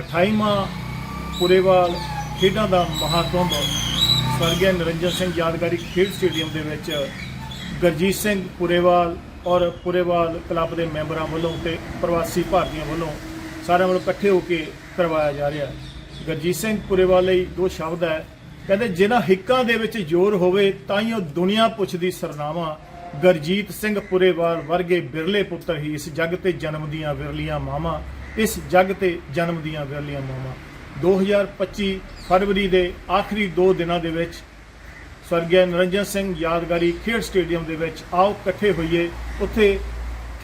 28ਵਾਂ ਪੁਰੇਵਾਲ ਖੇਡਾਂ ਦਾ ਮਹਾਕੁੰਭ ਸਵਰਗੀ ਨਿਰੰਜਨ ਸਿੰਘ ਯਾਦਗਾਰੀ ਖੇਡ ਸਟੇਡੀਅਮ ਦੇ ਵਿੱਚ ਗਰਜੀਤ ਸਿੰਘ ਪੁਰੇਵਾਲ ਔਰ ਪੁਰੇਵਾਲ ਕਲੱਬ ਦੇ ਮੈਂਬਰਾਂ ਵੱਲੋਂ ਤੇ ਪ੍ਰਵਾਸੀ ਭਾਰਤੀਆਂ ਵੱਲੋਂ ਸਾਰਿਆਂ ਵੱਲੋਂ ਇਕੱਠੇ ਹੋ ਕੇ ਕਰਵਾਇਆ ਜਾ ਰਿਹਾ ਹੈ। ਗਰਜੀਤ ਸਿੰਘ ਪੁਰੇਵਾਲ ਲਈ ਦੋ ਸ਼ਬਦ ਹੈ। ਕਹਿੰਦੇ, ਜਿਨ੍ਹਾਂ ਹਿੱਕਾਂ ਦੇ ਵਿੱਚ ਜ਼ੋਰ ਹੋਵੇ ਤਾਂ ਹੀ ਉਹ ਦੁਨੀਆ ਪੁੱਛਦੀ ਸਰਨਾਵਾ। ਗਰਜੀਤ ਸਿੰਘ ਪੁਰੇਵਾਲ ਵਰਗੇ ਬਿਰਲੇ ਪੁੱਤਰ ਹੀ ਇਸ ਜੱਗ ਤੇ ਜਨਮ ਦੀਆਂ ਵਿਰਲੀਆਂ ਮਾਵਾਂ। ਇਸ ਜੱਗ ਤੇ ਜਨਮ ਦੀਆਂ ਵਿਰਲੀਆਂ ਮਾਵਾਂ। 2025 ਫਰਵਰੀ ਦੇ ਆਖਰੀ 2 ਦਿਨਾਂ ਦੇ ਵਿੱਚ ਸਵਰਗੀ ਨਰਿੰਜਨ ਸਿੰਘ ਯਾਦਗਾਰੀ ਖੇਡ ਸਟੇਡੀਅਮ ਦੇ ਵਿੱਚ ਆਓ ਇਕੱਠੇ ਹੋਈਏ। ਉੱਥੇ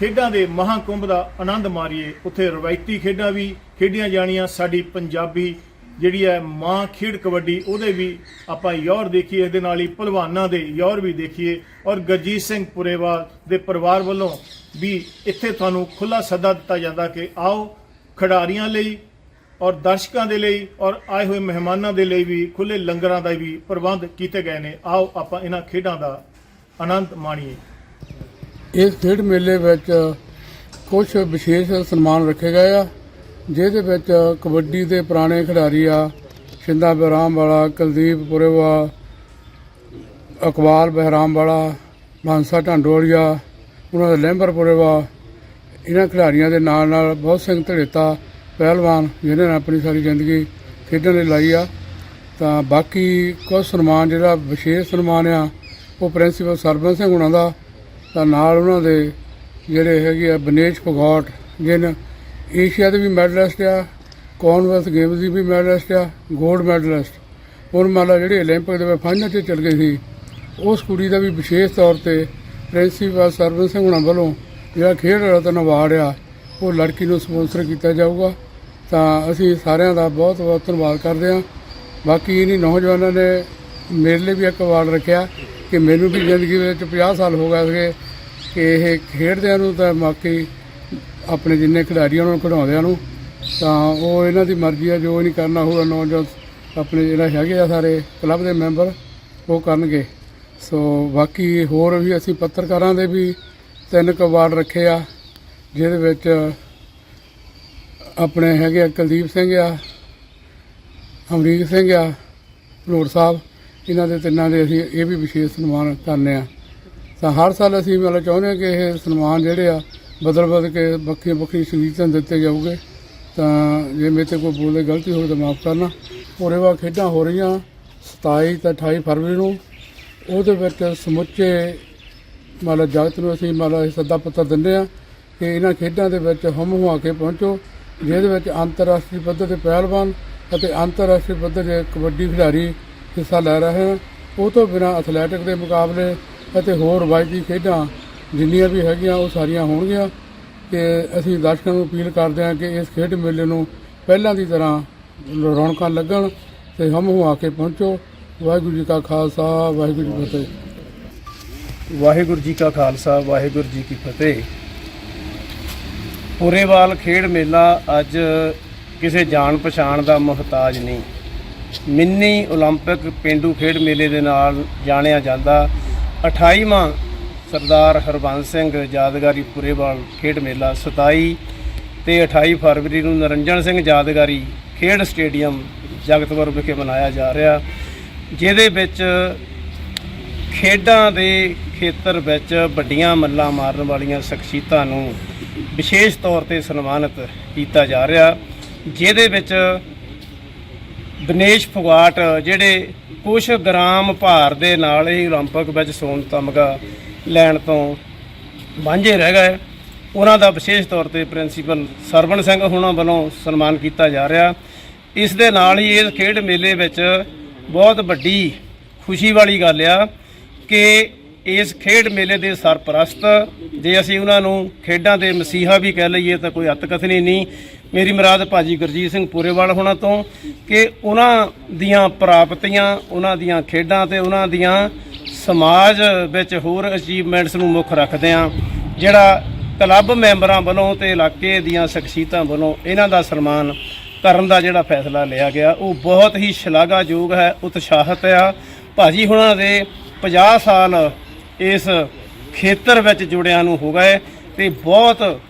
ਖੇਡਾਂ ਦੇ ਮਹਾਕੁੰਭ ਦਾ ਆਨੰਦ ਮਾਰੀਏ। ਉੱਥੇ ਰਵਾਇਤੀ ਖੇਡਾਂ ਵੀ ਖੇਡੀਆਂ ਜਾਣੀਆਂ ਸਾਡੀ ਪੰਜਾਬੀ ਜਿਹੜੀ ਹੈ ਮਾਂ ਖੇਡ ਕਬੱਡੀ, ਉਹਦੇ ਵੀ ਆਪਾਂ ਯੌਰ ਦੇਖੀਏ, ਇਹਦੇ ਨਾਲ ਹੀ ਪਹਿਲਵਾਨਾਂ ਦੇ ਯੌਰ ਵੀ ਦੇਖੀਏ। ਔਰ ਗਰਜੀਤ ਸਿੰਘ ਪੁਰੇਵਾਲ ਦੇ ਪਰਿਵਾਰ ਵੱਲੋਂ ਵੀ ਇੱਥੇ ਤੁਹਾਨੂੰ ਖੁੱਲਾ ਸੱਦਾ ਦਿੱਤਾ ਜਾਂਦਾ ਕਿ ਆਓ ਖਿਡਾਰੀਆਂ ਲਈ ਔਰ ਦਰਸ਼ਕਾਂ ਦੇ ਲਈ ਔਰ ਆਏ ਹੋਏ ਮਹਿਮਾਨਾਂ ਦੇ ਲਈ ਵੀ ਖੁੱਲੇ ਲੰਗਰਾਂ ਦਾ ਵੀ ਪ੍ਰਬੰਧ ਕੀਤੇ ਗਏ ਨੇ। ਆਓ ਆਪਾਂ ਇਹਨਾਂ ਖੇਡਾਂ ਦਾ ਆਨੰਦ ਮਾਣੀਏ। ਇਸ ਖੇਡ ਮੇਲੇ ਵਿੱਚ ਕੁਝ ਵਿਸ਼ੇਸ਼ ਸਨਮਾਨ ਰੱਖੇ ਗਏ ਆ, ਜਿਹਦੇ ਵਿੱਚ ਕਬੱਡੀ ਦੇ ਪੁਰਾਣੇ ਖਿਡਾਰੀ ਆ, ਸ਼ਿੰਦਾ ਬਹਿਰਾਮ ਵਾਲਾ, ਕੁਲਦੀਪ ਪੁਰੇਵਾ ਅਕਬਾਲ ਬਹਿਰਾਮ ਵਾਲਾ, ਮਾਨਸਾ ਢਾਂਡੋਲੀਆ, ਉਹਨਾਂ ਦਾ ਲੈਂਬਰ ਪੁਰੇਵਾ ਇਹਨਾਂ ਖਿਡਾਰੀਆਂ ਦੇ ਨਾਲ ਨਾਲ ਬਹੁਤ ਸਿੰਘ ਧੜੇਤਾ, ਪਹਿਲਵਾਨ ਜਿਹਨਾਂ ਨੇ ਆਪਣੀ ਸਾਰੀ ਜ਼ਿੰਦਗੀ ਖੇਡਣ ਲਈ ਲਾਈ ਆ। ਤਾਂ ਬਾਕੀ ਕੁਝ ਸਨਮਾਨ ਜਿਹੜਾ ਵਿਸ਼ੇਸ਼ ਸਨਮਾਨ ਆ, ਉਹ ਪ੍ਰਿੰਸੀਪਲ ਸਰਵਨ ਸਿੰਘ ਹੁਣਾਂ ਦਾ, ਤਾਂ ਨਾਲ ਉਹਨਾਂ ਦੇ ਜਿਹੜੇ ਹੈਗੇ ਆ ਬਨੇਸ਼ ਪਗੌਟ ਜਿਨ ਏਸ਼ੀਆ ਦੇ ਵੀ ਮੈਡਲਿਸਟ ਆ ਕੌਨਵਰਸ ਗੇਮਸ ਦੀ ਵੀ ਮੈਡਲਿਸਟ ਆ, ਗੋਲਡ ਮੈਡਲਿਸਟ। ਹੁਣ ਮਾਲਾ ਜਿਹੜੇ 올림픽 ਦੇ ਵਿੱਚ ਫਾਈਨਲ 'ਚ ਚਲ ਗਏ ਸੀ, ਉਸ ਕੁੜੀ ਦਾ ਵੀ ਵਿਸ਼ੇਸ਼ ਤੌਰ ਤੇ ਪ੍ਰਿੰਸੀਪਲ ਸਰਵਨ ਸਿੰਘ ਹੁਣਾਂ ਵੱਲੋਂ ਜਿਹੜਾ ਖੇਡ ਰਤਨ ਅਵਾਰਡ ਆ, ਉਹ ਲੜਕੀ ਨੂੰ ਸਪਾਂਸਰ ਕੀਤਾ ਜਾਊਗਾ। ਤਾਂ ਅਸੀਂ ਸਾਰਿਆਂ ਦਾ ਬਹੁਤ ਬਹੁਤ ਧੰਨਵਾਦ ਕਰਦੇ ਹਾਂ। ਬਾਕੀ ਇਹਨਾਂ ਨੌਜਵਾਨਾਂ ਨੇ ਮੇਰੇ ਲਈ ਵੀ ਇੱਕ ਅਵਾਰਡ ਰੱਖਿਆ ਕਿ ਮੈਨੂੰ ਵੀ ਜ਼ਿੰਦਗੀ ਵਿੱਚ 50 ਸਾਲ ਹੋ ਗਏ ਸੀਗੇ ਕਿ ਇਹ ਖੇਡਦਿਆਂ ਨੂੰ ਤਾਂ ਬਾਕੀ ਆਪਣੇ ਜਿੰਨੇ ਖਿਡਾਰੀਆਂ ਨੂੰ ਖਿਡਾਉਂਦਿਆਂ ਨੂੰ। ਤਾਂ ਉਹ ਇਹਨਾਂ ਦੀ ਮਰਜ਼ੀ ਆ, ਜੋ ਨਹੀਂ ਕਰਨਾ ਹੋਊਗਾ, ਨੌਜਵਾਨ ਆਪਣੇ ਜਿਹੜਾ ਹੈਗੇ ਆ ਸਾਰੇ ਕਲੱਬ ਦੇ ਮੈਂਬਰ, ਉਹ ਕਰਨਗੇ। ਸੋ ਬਾਕੀ ਹੋਰ ਵੀ ਅਸੀਂ ਪੱਤਰਕਾਰਾਂ ਦੇ ਵੀ ਤਿੰਨ ਕੁ ਅਵਾਰਡ ਰੱਖੇ ਆ, ਜਿਹਦੇ ਵਿੱਚ ਆਪਣੇ ਹੈਗੇ ਆ ਕੁਲਦੀਪ ਸਿੰਘ ਆ, ਅਮਰੀਕ ਸਿੰਘ ਆ ਲੋੜ ਸਾਹਿਬ, ਇਹਨਾਂ ਦੇ ਤਿੰਨਾਂ ਦੇ ਅਸੀਂ ਇਹ ਵੀ ਵਿਸ਼ੇਸ਼ ਸਨਮਾਨ ਕਰਨੇ ਆ। ਤਾਂ ਹਰ ਸਾਲ ਅਸੀਂ ਮਤਲਬ ਚਾਹੁੰਦੇ ਹਾਂ ਕਿ ਇਹ ਸਨਮਾਨ ਜਿਹੜੇ ਆ ਬਦਲ ਬਦਲ ਕੇ ਵੱਖਰੀਆਂ ਵੱਖਰੀਆਂ ਸ਼ਹੀਦਾਂ ਦਿੱਤੇ ਜਾਊਗੇ। ਤਾਂ ਜੇ ਮੇਰੇ ਤੇ ਕੋਈ ਬੋਲੇ ਗਲਤੀ ਹੋਵੇ ਤਾਂ ਮਾਫ ਕਰਨਾ। ਉਹਦੇ ਬਾਅਦ ਖੇਡਾਂ ਹੋ ਰਹੀਆਂ 27 ਤੇ 28 ਫਰਵਰੀ ਨੂੰ। ਉਹਦੇ ਵਿੱਚ ਸਮੁੱਚੇ ਮਤਲਬ ਜਗਤ ਨੂੰ ਅਸੀਂ ਮਤਲਬ ਇਹ ਸੱਦਾ ਪੱਤਰ ਦਿੰਦੇ ਆ ਕਿ ਇਹਨਾਂ ਖੇਡਾਂ ਦੇ ਵਿੱਚ ਹਮ ਹੁਆ ਕੇ ਪਹੁੰਚੋ, ਜਿਹਦੇ ਵਿੱਚ ਅੰਤਰਰਾਸ਼ਟਰੀ ਪੱਧਰ ਦੇ ਪਹਿਲਵਾਨ ਅਤੇ ਅੰਤਰਰਾਸ਼ਟਰੀ ਪੱਧਰ ਦੇ ਕਬੱਡੀ ਖਿਡਾਰੀ ਹਿੱਸਾ ਲੈ ਰਹੇ ਹਨ। ਉਹ ਤੋਂ ਬਿਨਾਂ ਐਥਲੈਟਿਕ ਦੇ ਮੁਕਾਬਲੇ ਅਤੇ ਹੋਰ ਰਵਾਇਤੀ ਖੇਡਾਂ ਜਿੰਨੀਆਂ ਵੀ ਹੈਗੀਆਂ, ਉਹ ਸਾਰੀਆਂ ਹੋਣਗੀਆਂ ਤੇ ਅਸੀਂ ਦਰਸ਼ਕਾਂ ਨੂੰ ਅਪੀਲ ਕਰਦੇ ਹਾਂ ਕਿ ਇਸ ਖੇਡ ਮੇਲੇ ਨੂੰ ਪਹਿਲਾਂ ਦੀ ਤਰ੍ਹਾਂ ਰੌਣਕਾਂ ਲੱਗਣ ਤੇ ਹਮ ਹੁਆ ਕੇ ਪਹੁੰਚੋ। ਵਾਹਿਗੁਰੂ ਜੀ ਕਾ ਖਾਲਸਾ, ਵਾਹਿਗੁਰੂ ਜੀ ਕੀ ਫਤਿਹ। ਵਾਹਿਗੁਰੂ ਜੀ ਕਾ ਖਾਲਸਾ ਵਾਹਿਗੁਰੂ ਜੀ ਕੀ ਫਤਿਹ ਪੁਰੇਵਾਲ ਖੇਡ ਮੇਲਾ ਅੱਜ ਕਿਸੇ ਜਾਣ ਪਛਾਣ ਦਾ ਮੁਹਤਾਜ ਨਹੀਂ ਮਿੰਨੀ 올림픽 ਪਿੰਡੂ ਖੇਡ ਮੇਲੇ ਦੇ ਨਾਲ ਜਾਣਿਆ ਜਾਂਦਾ 28ਵਾਂ ਸਰਦਾਰ ਹਰਬੰਸ ਸਿੰਘ ਯਾਦਗਾਰੀ ਪੁਰੇਵਾਲ ਖੇਡ ਮੇਲਾ 27 ਤੇ 28 ਫਰਵਰੀ ਨੂੰ ਨਰਿੰਜਨ ਸਿੰਘ ਯਾਦਗਾਰੀ ਖੇਡ ਸਟੇਡੀਅਮ ਜਗਤਪੁਰ ਵਿਖੇ ਮਨਾਇਆ ਜਾ ਰਿਹਾ ਜਿਹਦੇ ਵਿੱਚ ਖੇਡਾਂ ਦੇ ਖੇਤਰ ਵਿੱਚ ਵੱਡੀਆਂ ਮੱਲਾਂ ਮਾਰਨ ਵਾਲੀਆਂ ਸ਼ਖਸੀਅਤਾਂ ਨੂੰ ਵਿਸ਼ੇਸ਼ ਤੌਰ ਤੇ ਸਨਮਾਨਿਤ ਕੀਤਾ ਜਾ ਰਿਹਾ ਜਿਹਦੇ ਵਿੱਚ ਦਿਨੇਸ਼ ਫਗਵਾਟ ਜਿਹੜੇ ਕੁਝ ਗ੍ਰਾਮ ਭਾਰ ਦੇ ਨਾਲ ਹੀ 올림픽 ਵਿੱਚ ਸੋਨ ਤਮਗਾ ਲੈਣ ਤੋਂ ਵਾਂਝੇ ਰਹਿ ਗਏ ਉਹਨਾਂ ਦਾ ਵਿਸ਼ੇਸ਼ ਤੌਰ ਤੇ ਪ੍ਰਿੰਸੀਪਲ ਸਰਵਣ ਸਿੰਘ ਹੁਣਾਂ ਵੱਲੋਂ ਸਨਮਾਨ ਕੀਤਾ ਜਾ ਰਿਹਾ ਇਸ ਦੇ ਨਾਲ ਹੀ ਇਸ ਖੇਡ ਮੇਲੇ ਵਿੱਚ ਬਹੁਤ ਵੱਡੀ ਖੁਸ਼ੀ ਵਾਲੀ ਗੱਲ ਆ ਕਿ ਇਸ ਖੇਡ ਮੇਲੇ ਦੇ ਸਰਪ੍ਰਸਤ, ਜੇ ਅਸੀਂ ਉਹਨਾਂ ਨੂੰ ਖੇਡਾਂ ਦੇ ਮਸੀਹਾ ਵੀ ਕਹਿ ਲਈਏ ਤਾਂ ਕੋਈ ਅਤਕਥਨੀ ਨਹੀਂ। ਮੇਰੀ ਮੁਰਾਦ ਭਾਜੀ ਗੁਰਜੀਤ ਸਿੰਘ ਪੂਰੇਵਾਲ ਹੋਣਾ ਤੋਂ ਕਿ ਉਹਨਾਂ ਦੀਆਂ ਪ੍ਰਾਪਤੀਆਂ, ਉਹਨਾਂ ਦੀਆਂ ਖੇਡਾਂ ਤੇ ਉਹਨਾਂ ਦੀਆਂ ਸਮਾਜ ਵਿੱਚ ਹੋਰ ਅਚੀਵਮੈਂਟਸ ਨੂੰ ਮੁੱਖ ਰੱਖਦਿਆਂ ਜਿਹੜਾ ਕਲੱਬ ਮੈਂਬਰਾਂ ਵੱਲੋਂ ਤੇ ਇਲਾਕੇ ਦੀਆਂ ਸ਼ਖਸੀਅਤਾਂ ਵੱਲੋਂ ਇਹਨਾਂ ਦਾ ਸਨਮਾਨ ਕਰਨ ਦਾ ਜਿਹੜਾ ਫੈਸਲਾ ਲਿਆ ਗਿਆ, ਉਹ ਬਹੁਤ ਹੀ ਸ਼ਲਾਘਾਯੋਗ ਹੈ, ਉਤਸ਼ਾਹਤ ਆ। ਭਾਜੀ ਹੁਣਾਂ ਦੇ 50 ਸਾਲ ਇਸ ਖੇਤਰ ਵਿੱਚ ਜੁੜਿਆਂ ਨੂੰ ਹੋ ਗਏ ਤੇ ਬਹੁਤ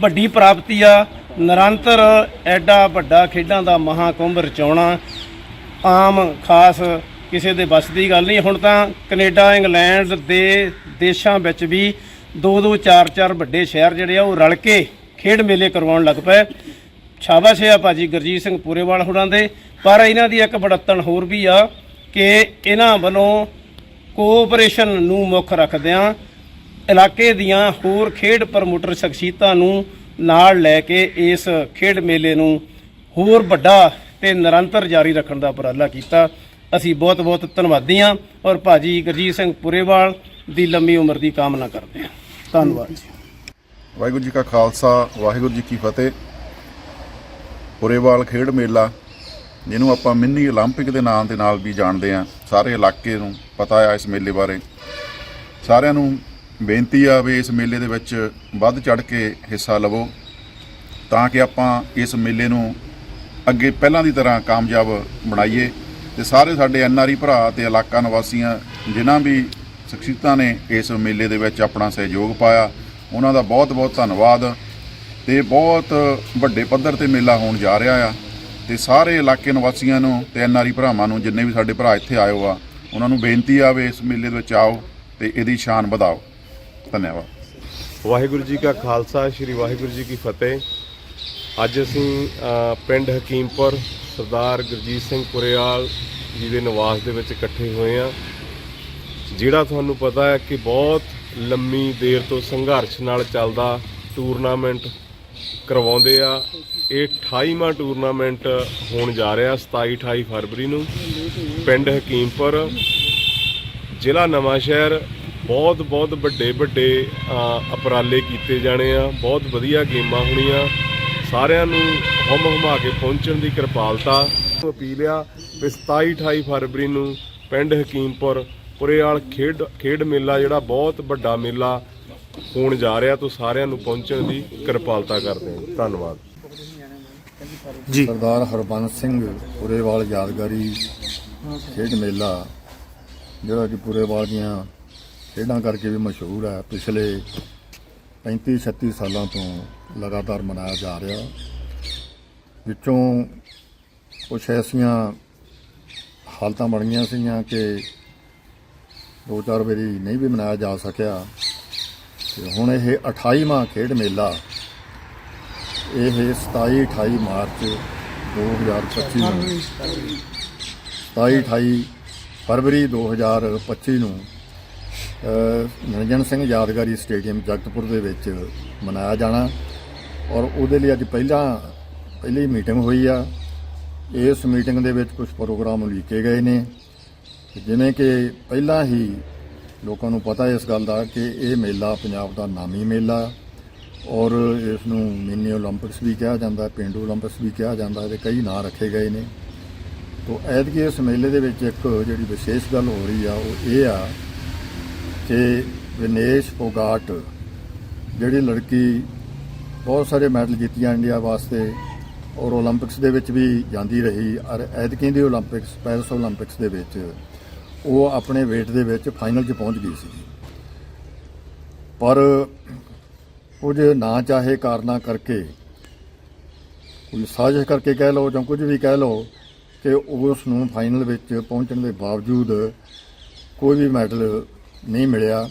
ਵੱਡੀ ਪ੍ਰਾਪਤੀ ਆ। ਨਿਰੰਤਰ ਐਡਾ ਵੱਡਾ ਖੇਡਾਂ ਦਾ ਮਹਾਕੁੰਭ ਰਚਾਉਣਾ ਆਮ ਖਾਸ ਕਿਸੇ ਦੇ ਵੱਸ ਦੀ ਗੱਲ ਨਹੀਂ। ਹੁਣ ਤਾਂ ਕੈਨੇਡਾ, ਇੰਗਲੈਂਡ ਦੇ ਦੇਸ਼ਾਂ ਵਿੱਚ ਵੀ ਦੋ ਦੋ, ਚਾਰ ਚਾਰ ਵੱਡੇ ਸ਼ਹਿਰ ਜਿਹੜੇ ਆ, ਉਹ ਰਲ ਕੇ ਖੇਡ ਮੇਲੇ ਕਰਵਾਉਣ ਲੱਗ ਪਏ। ਸ਼ਾਬਾਸ਼ ਹੈ ਭਾਜੀ ਗੁਰਜੀਤ ਸਿੰਘ ਪੂਰੇਵਾਲ ਹੋਰਾਂ ਦੇ। ਪਰ ਇਹਨਾਂ ਦੀ ਇੱਕ ਬੜਤਨ ਹੋਰ ਵੀ ਆ ਕਿ ਇਹਨਾਂ ਵੱਲੋਂ ਕੋਆਪਰੇਸ਼ਨ ਨੂੰ ਮੁੱਖ ਰੱਖਦਿਆਂ ਇਲਾਕੇ ਦੀਆਂ ਹੋਰ ਖੇਡ ਪ੍ਰਮੋਟਰ ਸ਼ਖਸੀਅਤਾਂ ਨੂੰ ਨਾਲ ਲੈ ਕੇ ਇਸ ਖੇਡ ਮੇਲੇ ਨੂੰ ਹੋਰ ਵੱਡਾ ਤੇ ਨਿਰੰਤਰ ਜਾਰੀ ਰੱਖਣ ਦਾ ਉਪਰਾਲਾ ਕੀਤਾ। ਅਸੀਂ ਬਹੁਤ ਬਹੁਤ ਧੰਨਵਾਦੀ ਹਾਂ ਔਰ ਭਾਜੀ ਗੁਰਜੀਤ ਸਿੰਘ ਪੁਰੇਵਾਲ ਦੀ ਲੰਮੀ ਉਮਰ ਦੀ ਕਾਮਨਾ ਕਰਦੇ ਹਾਂ। ਧੰਨਵਾਦ ਜੀ। ਵਾਹਿਗੁਰੂ ਜੀ ਕਾ ਖਾਲਸਾ, ਵਾਹਿਗੁਰੂ ਜੀ ਕੀ ਫਤਿਹ। ਪੁਰੇਵਾਲ ਖੇਡ ਮੇਲਾ ਜਿਹਨੂੰ ਆਪਾਂ ਮਿੰਨੀ 올림픽 ਦੇ ਨਾਮ ਦੇ ਨਾਲ ਵੀ ਜਾਣਦੇ ਆ ਸਾਰੇ ਇਲਾਕੇ ਨੂੰ ਪਤਾ ਆ ਇਸ ਮੇਲੇ ਬਾਰੇ ਸਾਰਿਆਂ ਨੂੰ ਬੇਨਤੀ ਆ ਵੀ ਇਸ ਮੇਲੇ ਦੇ ਵਿੱਚ ਵੱਧ ਚੜ ਕੇ ਹਿੱਸਾ ਲਵੋ ਤਾਂ ਕਿ ਆਪਾਂ ਇਸ ਮੇਲੇ ਨੂੰ ਅੱਗੇ ਪਹਿਲਾਂ ਦੀ ਤਰ੍ਹਾਂ ਕਾਮਯਾਬ ਬਣਾਈਏ ਤੇ ਸਾਰੇ ਸਾਡੇ ਐਨਆਰਈ ਭਰਾ ਤੇ ਇਲਾਕਾ ਨਿਵਾਸੀਆਂ ਜਿਨ੍ਹਾਂ ਵੀ ਸ਼ਖਸੀਅਤਾਂ ਨੇ ਇਸ ਮੇਲੇ ਦੇ ਵਿੱਚ ਆਪਣਾ ਸਹਿਯੋਗ ਪਾਇਆ ਉਹਨਾਂ ਦਾ ਬਹੁਤ-ਬਹੁਤ ਧੰਨਵਾਦ ਤੇ ਬਹੁਤ ਵੱਡੇ ਪੱਧਰ ਤੇ ਮੇਲਾ ਹੋਣ ਜਾ ਰਿਹਾ ਆ ਤੇ ਸਾਰੇ ਇਲਾਕੇ ਨਿਵਾਸੀਆਂ ਨੂੰ ਤੇ ਐਨਆਰਈ ਭਰਾਵਾਂ ਨੂੰ ਜਿੰਨੇ ਵੀ ਸਾਡੇ ਭਰਾ ਇੱਥੇ ਆਏ ਹੋ ਆ ਉਹਨਾਂ ਨੂੰ ਬੇਨਤੀ ਆ ਵੀ ਇਸ ਮੇਲੇ ਦੇ ਵਿੱਚ ਆਓ ਤੇ ਇਹਦੀ ਸ਼ਾਨ ਵਧਾਓ। ਧੰਨਵਾਦ। ਵਾਹਿਗੁਰੂ ਜੀ ਕਾ ਖਾਲਸਾ ਸ੍ਰੀ ਵਾਹਿਗੁਰੂ ਜੀ ਕੀ ਫਤਿਹ। ਅੱਜ ਅਸੀਂ ਅ, ਪਿੰਡ ਹਕੀਮਪੁਰ ਸਰਦਾਰ ਗੁਰਜੀਤ ਸਿੰਘ ਪੁਰੇਵਾਲ ਜੀ ਦੇ ਨਿਵਾਸ ਦੇ ਵਿੱਚ ਇਕੱਠੇ ਹੋਏ ਆ ਜਿਹੜਾ ਤੁਹਾਨੂੰ ਪਤਾ ਹੈ ਕਿ ਬਹੁਤ ਲੰਮੀ ਦੇਰ ਤੋਂ ਸੰਘਰਸ਼ ਨਾਲ ਚੱਲਦਾ ਟੂਰਨਾਮੈਂਟ ਕਰਵਾਉਂਦੇ ਆ। ਇਹ 28ਵਾਂ ਟੂਰਨਾਮੈਂਟ ਹੋਣ ਜਾ ਰਿਹਾ 27 28 ਫਰਵਰੀ ਨੂੰ। ਪਿੰਡ ਹਕੀਮਪੁਰ ਜ਼ਿਲ੍ਹਾ ਨਵਾਂ ਸ਼ਹਿਰ। ਬਹੁਤ ਬਹੁਤ ਵੱਡੇ ਵੱਡੇ ਅ, ਉਪਰਾਲੇ ਕੀਤੇ ਜਾਣੇ ਆ। ਬਹੁਤ ਵਧੀਆ ਗੇਮਾਂ ਹੋਣੀਆਂ। ਸਾਰਿਆਂ ਨੂੰ ਹਮ ਹਮਾ ਕੇ ਪਹੁੰਚਣ ਦੀ ਕਿਰਪਾਲਤਾ। ਅਪੀਲ ਆ ਵੀ 27 28 ਫਰਵਰੀ ਨੂੰ ਪਿੰਡ ਹਕੀਮਪੁਰ ਪੁਰੇਆਲ ਖੇਡ ਖੇਡ ਮੇਲਾ ਜਿਹੜਾ ਬਹੁਤ ਵੱਡਾ ਮੇਲਾ ਹੋਣ ਜਾ ਰਿਹਾ ਤੋਂ ਸਾਰਿਆਂ ਨੂੰ ਪਹੁੰਚਣ ਦੀ ਕਿਰਪਾਲਤਾ ਕਰਦੇ ਹਾਂ। ਧੰਨਵਾਦ। ਸਰਦਾਰ ਹਰਬੰਸ ਸਿੰਘ ਪੁਰੇਵਾਲ ਯਾਦਗਾਰੀ ਖੇਡ ਮੇਲਾ ਜਿਹੜਾ ਕਿ ਪੁਰੇਵਾਲ ਦੀਆਂ ਖੇਡਾਂ ਕਰਕੇ ਵੀ ਮਸ਼ਹੂਰ ਹੈ ਪਿਛਲੇ 35 36 ਸਾਲਾਂ ਤੋਂ ਲਗਾਤਾਰ ਮਨਾਇਆ ਜਾ ਰਿਹਾ। ਵਿੱਚੋਂ ਕੁਛ ਐਸੀਆਂ ਹਾਲਤਾਂ ਬਣੀਆਂ ਸੀਗੀਆਂ ਕਿ ਦੋ ਚਾਰ ਵਾਰੀ ਨਹੀਂ ਵੀ ਮਨਾਇਆ ਜਾ ਸਕਿਆ। ਤੇ ਹੁਣ ਇਹ 28ਵਾਂ ਖੇਡ ਮੇਲਾ ਇਹ 27 28 ਮਾਰਚ 2025 ਨੂੰ 27 28 ਫਰਵਰੀ 2025 ਨੂੰ ਅਹ, ਨਿਰੰਜਨ ਸਿੰਘ ਯਾਦਗਾਰੀ ਸਟੇਡੀਅਮ ਜਗਤਪੁਰ ਦੇ ਵਿੱਚ ਮਨਾਇਆ ਜਾਣਾ ਔਰ ਉਹਦੇ ਲਈ ਅੱਜ ਪਹਿਲਾਂ ਪਹਿਲੀ ਮੀਟਿੰਗ ਹੋਈ ਆ। ਇਸ ਮੀਟਿੰਗ ਦੇ ਵਿੱਚ ਕੁਝ ਪ੍ਰੋਗਰਾਮ ਉਲੀਕੇ ਗਏ ਨੇ। ਜਿਵੇਂ ਕਿ ਪਹਿਲਾਂ ਹੀ ਲੋਕਾਂ ਨੂੰ ਪਤਾ ਇਸ ਗੱਲ ਦਾ ਕਿ ਇਹ ਮੇਲਾ ਪੰਜਾਬ ਦਾ ਨਾਮੀ ਮੇਲਾ ਔਰ ਇਸ ਨੂੰ ਮਿੰਨੀ 올림픽ਸ ਵੀ ਕਿਹਾ ਜਾਂਦਾ ਪਿੰਡੂ 올림픽ਸ ਵੀ ਕਿਹਾ ਜਾਂਦਾ ਤੇ ਕਈ ਨਾਂ ਰੱਖੇ ਗਏ ਨੇ। ਤੋਂ ਐਤਕੀ ਇਸ ਮੇਲੇ ਦੇ ਵਿੱਚ ਇੱਕ ਜਿਹੜੀ ਵਿਸ਼ੇਸ਼ ਗੱਲ ਹੋ ਰਹੀ ਆ, ਉਹ ਇਹ ਆ ਕਿ ਵਿਨੇਸ਼ ਫੋਗਾਟ ਜਿਹੜੀ ਲੜਕੀ ਬਹੁਤ ਸਾਰੇ ਮੈਡਲ ਜਿੱਤੀਆਂ ਇੰਡੀਆ ਵਾਸਤੇ ਔਰ 올림픽ਸ ਦੇ ਵਿੱਚ ਵੀ ਜਾਂਦੀ ਰਹੀ, ਔਰ ਐਤਕੀ ਦੀ 올림픽ਸ ਪੈਰਸ 올림픽ਸ ਦੇ ਵਿੱਚ ਉਹ ਆਪਣੇ weight ਦੇ ਵਿੱਚ ਫਾਈਨਲ 'ਚ ਪਹੁੰਚ ਗਈ ਸੀ। ਪਰ ਕੁਝ ਨਾ ਚਾਹੇ ਕਾਰਨਾਂ ਕਰਕੇ, ਕੋਈ ਸਾਜ਼ਿਸ਼ ਕਰਕੇ ਕਹਿ ਲਓ ਜਾਂ ਕੁਝ ਵੀ ਕਹਿ ਲਓ ਕਿ ਉਸ ਨੂੰ ਫਾਈਨਲ ਵਿੱਚ ਪਹੁੰਚਣ ਦੇ ਬਾਵਜੂਦ ਕੋਈ ਵੀ ਮੈਡਲ ਨਹੀਂ ਮਿਲਿਆ,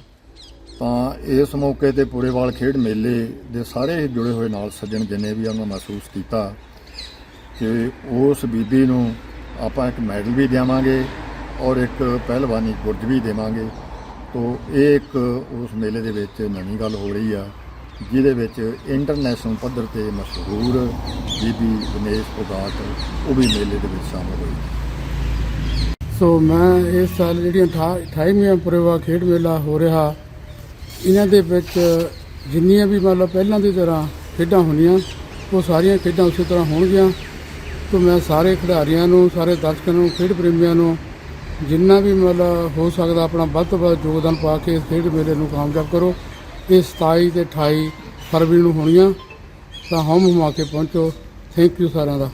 ਤਾਂ ਇਸ ਮੌਕੇ ਤੇ ਪੂਰੇਵਾਲ ਖੇਡ ਮੇਲੇ ਦੇ ਸਾਰੇ ਜੁੜੇ ਹੋਏ ਨਾਲ ਸੱਜਣ ਜਿੰਨੇ ਵੀ ਉਹਨਾਂ ਮਹਿਸੂਸ ਕੀਤਾ ਕਿ ਉਸ ਬੀਬੀ ਨੂੰ ਆਪਾਂ ਇੱਕ ਮੈਡਲ ਵੀ ਦੇਵਾਂਗੇ ਔਰ ਇੱਕ ਪਹਿਲਵਾਨੀ ਗੁਰਜ ਵੀ ਦੇਵਾਂਗੇ। ਤੋਂ ਇਹ ਇੱਕ ਉਸ ਮੇਲੇ ਦੇ ਵਿੱਚ ਨਵੀਂ ਗੱਲ ਹੋ ਰਹੀ ਆ, ਜਿਹਦੇ ਵਿੱਚ ਇੰਟਰਨੈਸ਼ਨਲ ਪੱਧਰ ਤੇ ਮਸ਼ਹੂਰ ਬੀਬੀ ਦਿਨੇਸ਼ ਪੋਗਾਟ ਉਹ ਵੀ ਮੇਲੇ ਦੇ ਵਿੱਚ ਸ਼ਾਮਲ ਹੋਈ ਸੋ ਮੈਂ ਇਸ ਸਾਲ ਜਿਹੜੀਆਂ 28ਵੀਂ ਪੁਰੇਵਾ ਖੇਡ ਮੇਲਾ ਹੋ ਰਿਹਾ, ਇਹਨਾਂ ਦੇ ਵਿੱਚ ਜਿੰਨੀਆਂ ਵੀ ਮਤਲਬ ਪਹਿਲਾਂ ਦੀ ਤਰ੍ਹਾਂ ਖੇਡਾਂ ਹੋਣੀਆਂ, ਉਹ ਸਾਰੀਆਂ ਖੇਡਾਂ ਉਸੇ ਤਰ੍ਹਾਂ ਹੋਣਗੀਆਂ। ਤੋਂ ਮੈਂ ਸਾਰੇ ਖਿਡਾਰੀਆਂ ਨੂੰ, ਸਾਰੇ ਦਰਸ਼ਕਾਂ ਨੂੰ, ਖੇਡ ਪ੍ਰੇਮੀਆਂ ਨੂੰ ਜਿੰਨਾ ਵੀ ਮਤਲਬ ਹੋ ਸਕਦਾ ਆਪਣਾ ਵੱਧ ਤੋਂ ਵੱਧ ਯੋਗਦਾਨ ਪਾ ਕੇ ਇਸ ਖੇਡ ਮੇਲੇ ਨੂੰ ਕਾਮਯਾਬ ਕਰੋ। ਇਹ 27 ਤੇ 28 ਫਰਵਰੀ ਨੂੰ ਹੋਣੀਆਂ, ਤਾਂ ਹਮ ਹੁਮਾ ਕੇ ਪਹੁੰਚੋ। ਥੈਂਕ ਯੂ ਸਾਰਿਆਂ ਦਾ।